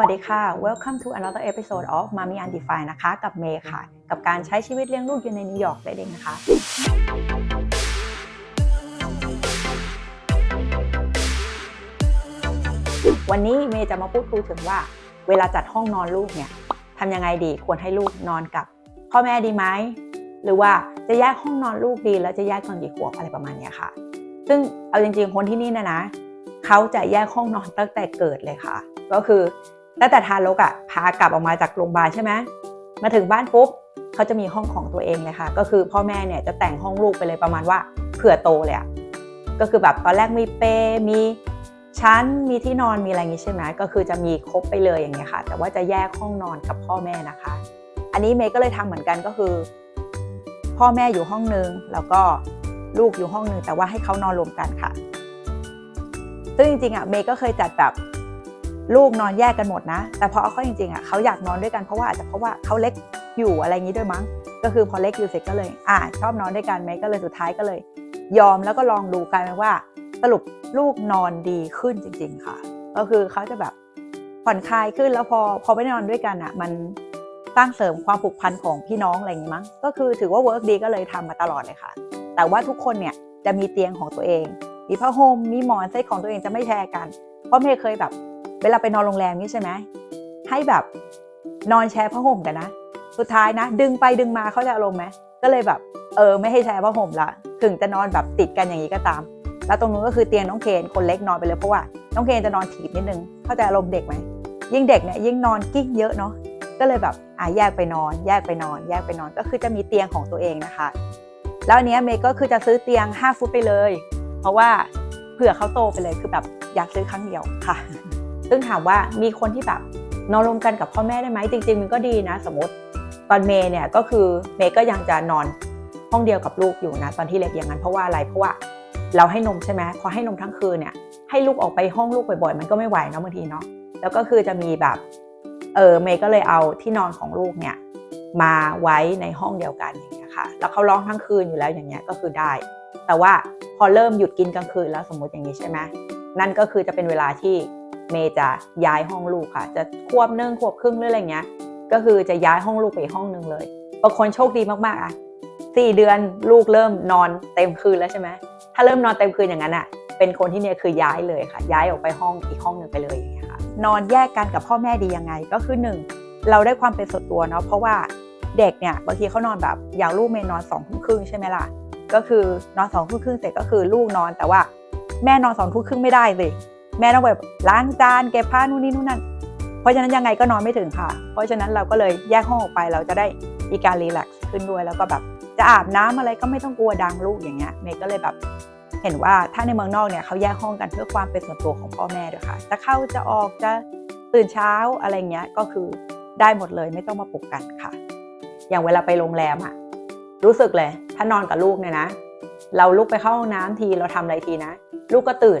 วัสดีค่ะ Welcome to another episode of Mommy Undefined นะคะ กับเมย์ค่ะ กับการใช้ชีวิตเลี้ยงลูกอยู่ในนิวยอร์กนั่นเองนะคะ วันนี้เมย์จะมาพูดคุยถึงว่า เวลาจัดห้องนอนลูกเนี่ยทำยังไงดีควรให้ลูกนอนกับพ่อแม่ดีไหม หรือว่าจะแยกห้องนอนลูกดี แล้วจะแยกตอนกี่ขวบอะไรประมาณนี้ค่ะ ซึ่งเอาจริงๆคนที่นี่นะนะเขาจะแยกห้องนอนตั้งแต่เกิดเลยค่ะ ก็คือ ตั้งแต่ทารกอะพากลับออกมาจากโรงพยาบาลใช่ไหมมาถึงบ้านปุ๊บเขาจะมีห้องของตัวเองเลยค่ะก็คือพ่อแม่เนี่ยจะแต่งห้องลูกไปเลยประมาณว่าเผื่อโตเลยอะก็คือแบบตอนแรกมีเปมีชั้นมีที่นอนมีอะไรงงี้ใช่ไหมก็คือจะมีครบไปเลยอย่างเงี้ยค่ะ แต่ว่าจะแยกห้องนอนกับพ่อแม่นะคะ อันนี้เมย์ก็เลยทำเหมือนกันก็คือ พ่อแม่อยู่ห้องนึงแล้วก็ลูกอยู่ห้องนึงแต่ว่าให้เขานอนรวมกันค่ะ ซึ่งจริงๆอะเมย์ก็เคยจัดแบบ ลูกนอนแยกกันหมดนะ แต่พอเอาเข้าจริงๆอะเขาอยากนอนด้วยกันเพราะว่าอาจจะเพราะว่าเขาเล็กอยู่อะไรอย่างนี้ด้วยมั้ง ก็คือพอเล็กอยู่เสร็จก็เลย อ่าชอบนอนด้วยกันเมก็เลยสุดท้ายก็เลย ยอมแล้วก็ลองดูกลายเป็นว่า สรุปลูกนอนดีขึ้นจริง ๆ ค่ะ ก็คือเขาจะแบบผ่อนคลายขึ้นแล้วพอพอไม่นอนด้วยกันอะ มันสร้างเสริมความผูกพันของพี่น้องอะไรอย่างนี้มั้งก็คือถือว่าเวิร์กดีก็เลยทำมาตลอดเลยค่ะ แต่ว่าทุกคนเนี่ยจะมีเตียงของตัวเอง มีผ้าห่มมีหมอนเซตของตัวเองจะไม่แชร์กัน เพราะเมย์เคยแบบ เวลาไปนอนโรงแรมนี่ใช่ไหมให้แบบนอนแชร์ผ้าห่มกันนะ สุดท้ายนะ ดึงไปดึงมาเขาจะอารมณ์ไหมก็เลยแบบ เออ ไม่ให้แชร์ผ้าห่มละถึงจะนอนแบบติดกันอย่างนี้ก็ตาม แล้วตรงนู้นก็คือเตียงน้องเคนคนเล็กนอนไปเลยเพราะว่าน้องเคนจะนอนถีบนิดนึงเข้าใจอารมณ์เด็กไหมยิ่งเด็กเนี่ยยิ่งนอนกิ้งเยอะเนาะก็เลยแบบอะแยกไปนอน แยกไปนอน แยกไปนอนก็คือจะมีเตียงของตัวเองนะคะ แล้วเนี้ยเมย์ก็คือจะซื้อเตียง 5 ฟุตไปเลย เพราะว่าเผื่อเขาโตไปเลยคือแบบอยากซื้อครั้งเดียวค่ะ ซึ่งถามว่ามีคนที่แบบนอนรวมกันกับพ่อแม่ได้ไหมจริง ๆ มันก็ดีนะ สมมติตอนเมย์เนี่ยก็คือเมย์ก็ยังจะนอนห้องเดียวกับลูกอยู่นะตอนที่เล็กอย่างนั้นเพราะว่าอะไรเพราะว่าเราให้นมใช่ไหมพอให้นมทั้งคืนเนี่ยให้ลูกออกไปห้องลูกบ่อยๆมันก็ไม่ไหวเนาะบางทีเนาะแล้วก็คือจะมีแบบเออเมย์ก็เลยเอาที่นอนของลูกเนี่ยมาไว้ในห้องเดียวกันอย่างเงี้ยค่ะแล้วเขาร้องทั้งคืนอยู่แล้วอย่างเงี้ยก็คือได้ แต่ว่าพอเริ่มหยุดกินกลางคืนแล้วสมมติอย่างนี้ใช่ไหมนั่นก็คือจะเป็นเวลาที่ เมย์จะย้ายห้องลูกค่ะ จะควบหนึ่งควบครึ่งหรืออะไรเงี้ย ก็คือจะย้ายห้องลูกไปห้องหนึ่งเลยบางคนโชคดีมากๆอะสี่เดือนลูกเริ่มนอนเต็มคืนแล้วใช่ไหมถ้าเริ่มนอนเต็มคืนอย่างนั้นอะ เป็นคนที่เนี่ยคือย้ายเลยค่ะ ย้ายออกไปห้องอีกห้องหนึ่งไปเลยอย่างเงี้ยค่ะ นอนแยกกันกับพ่อแม่ดียังไงก็คือหนึ่งเราได้ความเป็นส่วนตัวเนาะเพราะว่าเด็กเนี่ยบางทีเขานอนแบบอย่างลูกเมย์นอนสองทุ่มครึ่งใช่ไหมล่ะก็คือนอนสองทุ่มครึ่งเสร็จก็คือลูกนอนแต่ว่าแม่นอนสองทุ่มครึ่งไม่ได้เลย แม่ต้องแบบล้างจานเก็บผ้านู่นนี่นู่นนั่นเพราะฉะนั้นยังไงก็นอนไม่ถึงค่ะ เพราะฉะนั้นเราก็เลยแยกห้องออกไปเราจะได้มีการรีแลกซ์ขึ้นด้วยแล้วก็แบบจะอาบน้ำอะไรก็ไม่ต้องกลัวดังลูกอย่างเงี้ยเมย์ก็เลยแบบเห็นว่าถ้าในเมืองนอกเนี่ยเขาแยกห้องกันเพื่อความเป็นส่วนตัวของพ่อแม่ด้วยค่ะ จะเข้าจะออกจะตื่นเช้าอะไรเงี้ยก็คือได้หมดเลยไม่ต้องมาปลุกกันค่ะ อย่างเวลาไปโรงแรมอะรู้สึกเลย ถ้านอนกับลูกเนี่ยนะ เราลุกไปเข้าห้องน้ำทีเราทำอะไรทีนะ ลูกก็ตื่น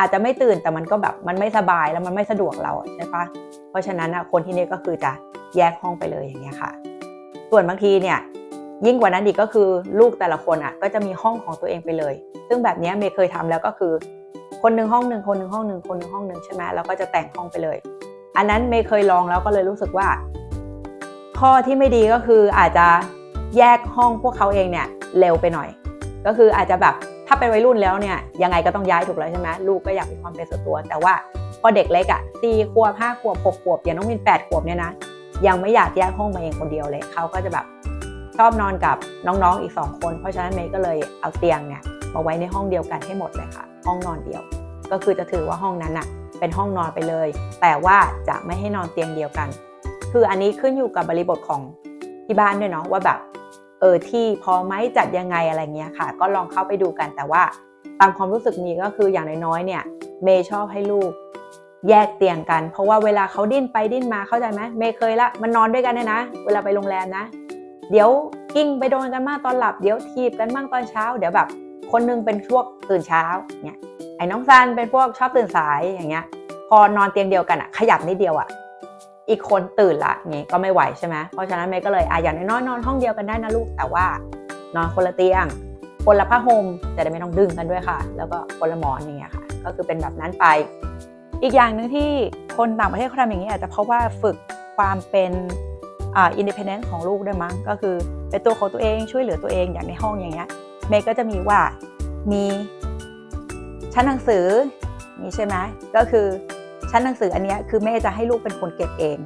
อาจจะไม่ตื่นแต่มันก็แบบมันไม่สบายแล้วมันไม่สะดวกเราใช่ปะเพราะฉะนั้นอะคนที่นี่ก็คือจะแยกห้องไปเลยอย่างเงี้ยค่ะ ส่วนบางทีเนี่ยยิ่งกว่านั้นอีกก็คือลูกแต่ละคนอะก็จะมีห้องของตัวเองไปเลย ซึ่งแบบนี้เมย์เคยทำแล้วก็คือ คนหนึ่งห้องหนึ่งคนหนึ่งห้องหนึ่งคนหนึ่งห้องหนึ่งใช่ไหมแล้วก็จะแต่งห้องไปเลย อันนั้นเมย์เคยลองแล้วก็เลยรู้สึกว่า ข้อที่ไม่ดีก็คืออาจจะแยกห้องพวกเขาเองเนี่ยเร็วไปหน่อย ก็คืออาจจะแบบ ถ้าเป็นวัยรุ่นแล้วเนี่ยยังไงก็ต้องย้ายถูกแล้วใช่ไหมลูกก็อยากมีความเป็นส่วนตัว แต่ว่าพอเด็กเล็กอะสี่ขวบห้าขวบหกขวบอย่างน้องมินแปดขวบเนี่ยนะยังไม่อยากแยกห้องมาเองคนเดียวเลยเขาก็จะแบบชอบนอนกับน้องๆอีกสองคน เพราะฉะนั้นเมย์ก็เลยเอาเตียงเนี่ยมาไว้ในห้องเดียวกันให้หมดเลยค่ะ ห้องนอนเดียว ก็คือจะถือว่าห้องนั้นอะเป็นห้องนอนไปเลย แต่ว่าจะไม่ให้นอนเตียงเดียวกัน คืออันนี้ขึ้นอยู่กับบริบทของที่บ้านด้วยเนาะว่าแบบ เออที่พอไหมจัดยังไงอะไรเงี้ยค่ะ ก็ลองเข้าไปดูกันแต่ว่าตามความรู้สึกนี้ก็คืออย่างน้อยๆเนี่ยเมย์ชอบให้ลูกแยกเตียงกัน เพราะว่าเวลาเขาดิ้นไปดิ้นมาเข้าใจไหมเมย์เคยละมันนอนด้วยกันเนี่ยนะ เวลาไปโรงแรมนะ เดี๋ยวกิ้งไปโดนกันมากตอนหลับ เดี๋ยวทีบกันบ้างตอนเช้า เดี๋ยวแบบ คนนึงเป็นพวกตื่นเช้าเนี่ยไอ้น้องซันเป็นพวกชอบตื่นสายอย่างเงี้ย พอนอนเตียงเดียวกันอะขยับนิดเดียวอะ อีกคนตื่นละงี้ก็ไม่ไหวใช่ไหมเพราะฉะนั้นเมย์ก็เลยอะอย่างน้อยนอนห้องเดียวกันได้นะลูกแต่ว่านอนคนละเตียง คนละผ้าห่มจะได้ไม่ต้องดึงกันด้วยค่ะ แล้วก็คนละหมอนอย่างเงี้ยค่ะ ก็คือเป็นแบบนั้นไป อีกอย่างหนึ่งที่คนต่างประเทศเขาทำอย่างนี้อาจจะเพราะว่าฝึกความเป็นอ่าอินดิเพนเดนต์ของลูกด้วยมั้งก็คือเป็นตัวของตัวเองช่วยเหลือตัวเองอย่างในห้องอย่างเงี้ยเมย์ก็จะมีว่ามีชั้นหนังสือนี่ใช่ไหมก็คือ ชั้นหนังสืออันนี้คือแม่จะให้ลูกเป็นคนเก็บเอง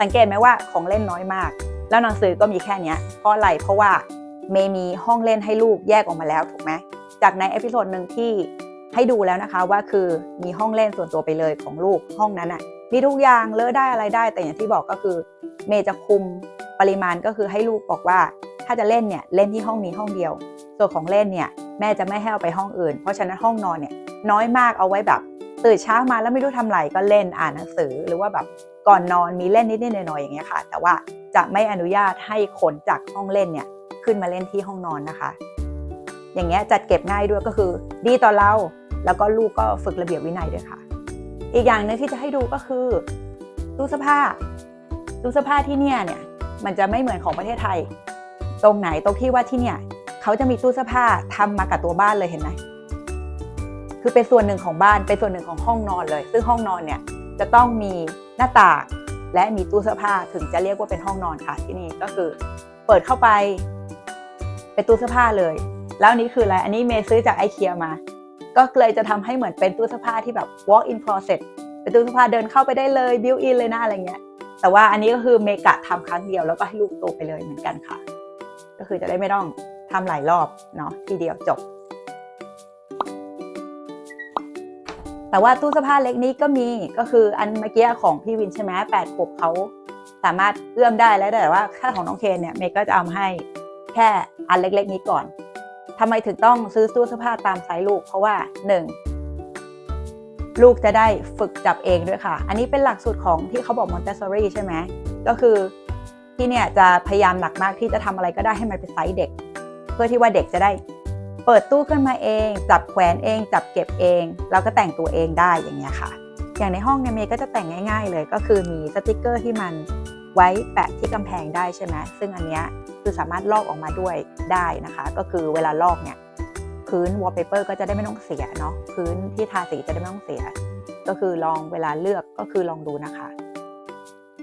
สังเกตไหมว่าของเล่นน้อยมาก แล้วหนังสือก็มีแค่นี้เพราะอะไรเพราะว่าเมย์มีห้องเล่นให้ลูกแยกออกมาแล้วถูกไหมจากในเอพิโซดหนึ่งที่ให้ดูแล้วนะคะว่าคือมีห้องเล่นส่วนตัวไปเลยของลูกห้องนั้นอะ่ะมีทุกอย่างเลอะได้อะไรได้ แต่อย่างที่บอกก็คือ เมย์จะคุมปริมาณก็คือให้ลูกบอกว่า ถ้าจะเล่นเนี่ยเล่นที่ห้องนี้ห้องเดียว ส่วนของเล่นเนี่ยแม่จะไม่ให้เอาไปห้องอื่น เพราะฉะนั้นห้องนอนเนี่ยน้อยมากเอาไว้แบบ ตื่นเช้ามาแล้วไม่รู้ทำอะไรก็เล่นอ่านหนังสือหรือว่าแบบก่อนนอนมีเล่นนิดๆหน่อยๆอย่างเงี้ยค่ะ แต่ว่าจะไม่อนุญาตให้ขนจากห้องเล่นเนี่ยขึ้นมาเล่นที่ห้องนอนนะคะ อย่างเงี้ยจัดเก็บง่ายด้วยก็คือดีต่อเราแล้วก็ลูกก็ฝึกระเบียบวินัยด้วยค่ะ อีกอย่างหนึงที่จะให้ดูก็คือตู้เสื้อผ้าตู้เสื้อผ้าที่เนี่ยเนี่ยมันจะไม่เหมือนของประเทศไทย ตรงไหนตรงที่ว่าที่เนี่ยเขาจะมีตู้เสื้อผ้าทำมากับตัวบ้านเลยเห็นไหม คือเป็นส่วนหนึ่งของบ้านเป็นส่วนหนึ่งของห้องนอนเลย ซึ่งห้องนอนเนี่ยจะต้องมีหน้าต่างและมีตู้เสื้อผ้าถึงจะเรียกว่าเป็นห้องนอนค่ะที่นี่ก็คือ เปิดเข้าไป เป็นตู้เสื้อผ้าเลย แล้วนี้คืออะไรอันนี้เมย์ซื้อจากไอเคียมา ก็เลยจะทำให้เหมือนเป็นตู้เสื้อผ้าที่แบบ walk in closet เป็นตู้เสื้อผ้าเดินเข้าไปได้เลย built in เลยนะอะไรเงี้ยแต่ว่าอันนี้ก็คือเมกะทำครั้งเดียวแล้วก็ให้ลูกโตไปเลยเหมือนกันค่ะ ก็คือจะได้ไม่ต้องทำหลายรอบเนาะทีเดียวจบ แต่ว่าตู้เสื้อผ้าเล็กนี้ก็มีก็คืออันเมื่อกี้ของพี่วินใช่ไหมแปดขวบเขาสามารถเอื้อมได้แล้วแต่ว่าค่าของน้องเคนเนี่ยเมย์ก็จะเอามาให้แค่อันเล็ก ๆ นี้ก่อนทำไมถึงต้องซื้อตู้เสื้อผ้าตามไซส์ลูก เพราะว่า 1. ลูกจะได้ฝึกจับเองด้วยค่ะ อันนี้เป็นหลักสูตรของที่เขาบอกมอนเตสซอรี่ใช่ไหมก็คือที่เนี่ยจะพยายามหนักมากที่จะทำอะไรก็ได้ให้มันเป็นไซส์เด็ก เพื่อที่ว่าเด็กจะได้ เปิดตู้ขึ้นมาเอง จับแขวนเอง จับเก็บเองแล้วก็แต่งตัวเองได้อย่างเงี้ยค่ะ อย่างในห้องเนี่ยเมย์ก็จะแต่งง่าย ๆ เลยก็คือมีสติกเกอร์ที่มันไว้แปะที่กำแพงได้ใช่ไหมซึ่งอันเนี้ยคือสามารถลอกออกมาด้วยได้นะคะ ก็คือเวลาลอกเนี่ยพื้นวอลเปเปอร์ก็จะได้ไม่ต้องเสียเนาะพื้นที่ทาสีจะได้ไม่ต้องเสีย ก็คือลองเวลาเลือกก็คือลองดูนะคะ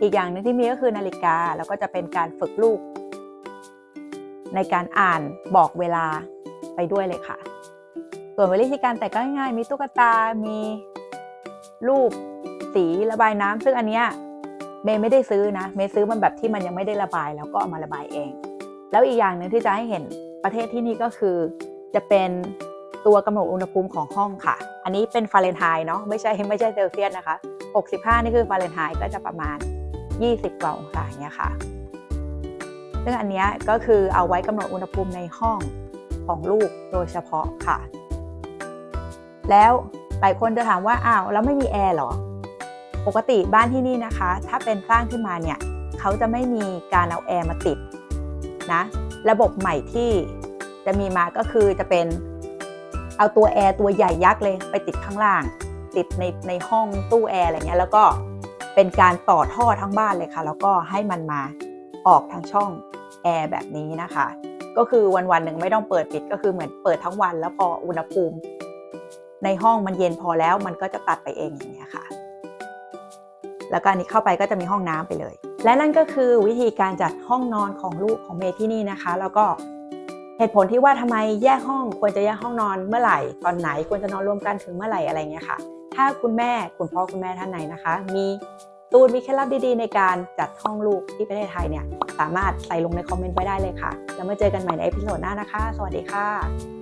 อีกอย่างหนึงที่มีก็คือนาฬิกาแล้วก็จะเป็นการฝึกลูก ในการอ่านบอกเวลา ไปด้วยเลยค่ะ ส่วนวิธีการแต่งก็ง่ายๆมีตุ๊กตา มีรูปสีระบายน้ำซึ่งอันเนี้ยเมย์ไม่ได้ซื้อนะ เมย์ซื้อมันแบบที่มันยังไม่ได้ระบายแล้วก็เอามาระบายเอง แล้วอีกอย่างหนึ่งที่จะให้เห็นประเทศที่นี่ก็คือ จะเป็นตัวกำหนดอุณหภูมิของห้องค่ะ อันนี้เป็นฟาเรนไฮต์เนาะไม่ใช่ไม่ใช่เซลเซียสนะคะ 65 นี่คือฟาเรนไฮต์ก็จะประมาณ 20กว่าองศาเงี้ยค่ะ ซึ่งอันนี้ก็คือเอาไว้กำหนดอุณหภูมิในห้อง ของลูกโดยเฉพาะค่ะ แล้วหลายคนจะถามว่าอ้าวแล้วไม่มีแอร์หรอ ปกติบ้านที่นี่นะคะ ถ้าเป็นสร้างขึ้นมาเนี่ยเขาจะไม่มีการเอาแอร์มาติดนะระบบใหม่ที่จะมีมาก็คือจะเป็นเอาตัวแอร์ตัวใหญ่ยักษ์เลยไปติดข้างล่าง ติดในในห้องตู้แอร์อะไรเงี้ยแล้วก็เป็นการต่อท่อทั้งบ้านเลยค่ะ แล้วก็ให้มันมาออกทางช่องแอร์แบบนี้นะคะ ก็คือวันวันๆหนึ่งไม่ต้องเปิดปิดก็คือเหมือนเปิดทั้งวัน แล้วพออุณหภูมิ ในห้องมันเย็นพอแล้วมันก็จะตัดไปเองอย่างเงี้ยค่ะ แล้วก็อันนี้เข้าไปก็จะมีห้องน้ำไปเลย และนั่นก็คือวิธีการจัดห้องนอนของลูกของเมย์ที่นี่นะคะ แล้วก็เหตุผลที่ว่าทำไมแยกห้องควรจะแยกห้องนอนเมื่อไหร่ตอนไหนควรจะนอนรวมกันถึงเมื่อไหร่อะไรเงี้ยค่ะ ถ้าคุณแม่คุณพ่อคุณแม่ท่านไหนนะคะ มี ตูนมีเคล็ดลับดีๆ ในการจัดห้องลูกที่ประเทศไทยเนี่ย สามารถใส่ลงในคอมเมนต์ไว้ได้เลยค่ะ แล้วมาเจอกันใหม่ในเอพิโซดหน้านะคะ สวัสดีค่ะ